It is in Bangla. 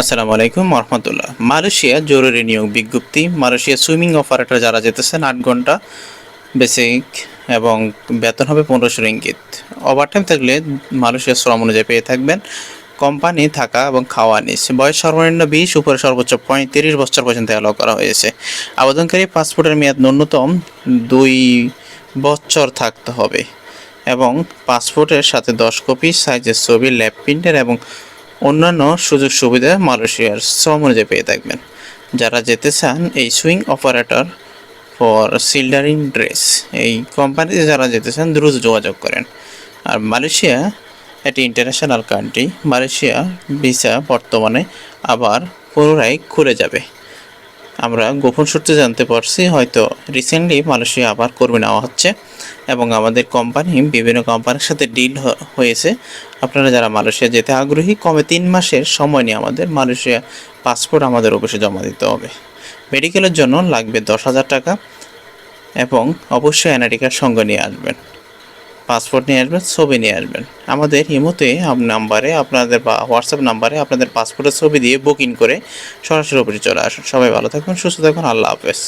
আসসালামু আলাইকুম রহমতুল্লাহ মালয়েশিয়া জরুরি নিয়োগ বিজ্ঞপ্তি। মালয়েশিয়া সুইমিং অপারেটর যারা যেতেছেন, আট ঘণ্টা বেসিক এবং বেতন হবে পনেরোশো রিঙ্গিত। ওভারটাইম থাকলে মালয়েশিয়া শ্রম অনুযায়ী পেয়ে থাকবেন। কোম্পানি থাকা এবং খাওয়া নিচ্ছে বয়স সর্বনিম্ন বিশ, উপরে সর্বোচ্চ পঁয়ত্রিশ বছর পর্যন্ত অ্যালাউ করা হয়েছে। আবেদনকারী পাসপোর্টের মেয়াদ ন্যূনতম দুই বছর থাকতে হবে এবং পাসপোর্টের সাথে দশ কপি সাইজের ছবি ল্যাব প্রিন্টার এবং অন্যান্য সুযোগ সুবিধা মালয়েশিয়ার শ্রম অনুযায়ী পেয়ে থাকবেন। যারা যেতে চান এই সুইং অপারেটর ফর সিল্ডারিং ড্রেস, এই কোম্পানিতে যারা যেতে চান দ্রুত যোগাযোগ করেন। আর মালয়েশিয়া, এটি ইন্টারন্যাশনাল কান্ট্রি, মালয়েশিয়া ভিসা বর্তমানে আবার পুনরায় খুলে যাবে। আমরা গোপন সূত্রে জানতে পারছি, হয়তো রিসেন্টলি মালয়েশিয়া আবার কর্মী নেওয়া হচ্ছে এবং আমাদের কোম্পানি বিভিন্ন কোম্পানির সাথে ডিল হয়েছে। আপনারা যারা মালয়েশিয়া যেতে আগ্রহী, কমে তিন মাসের সময় নিয়ে আমাদের মালয়েশিয়া পাসপোর্ট আমাদের অফিসে জমা দিতে হবে। মেডিকেলের জন্য লাগবে দশ হাজার টাকা এবং অবশ্যই এনআইডি কার্ড সঙ্গে নিয়ে আসবেন। পাসপোর্ট নিয়ে আসবেন, ছবি নিয়ে আসবেন। আমাদের হিমোতে নাম্বারে আপনাদের বা হোয়াটসঅ্যাপ নাম্বারে আপনাদের পাসপোর্টের ছবি দিয়ে বুকিং করে সরাসরি অফিসে চলে আসুন। সবাই ভালো থাকবেন সুস্থ থাকুন, আল্লাহ হাফেজ।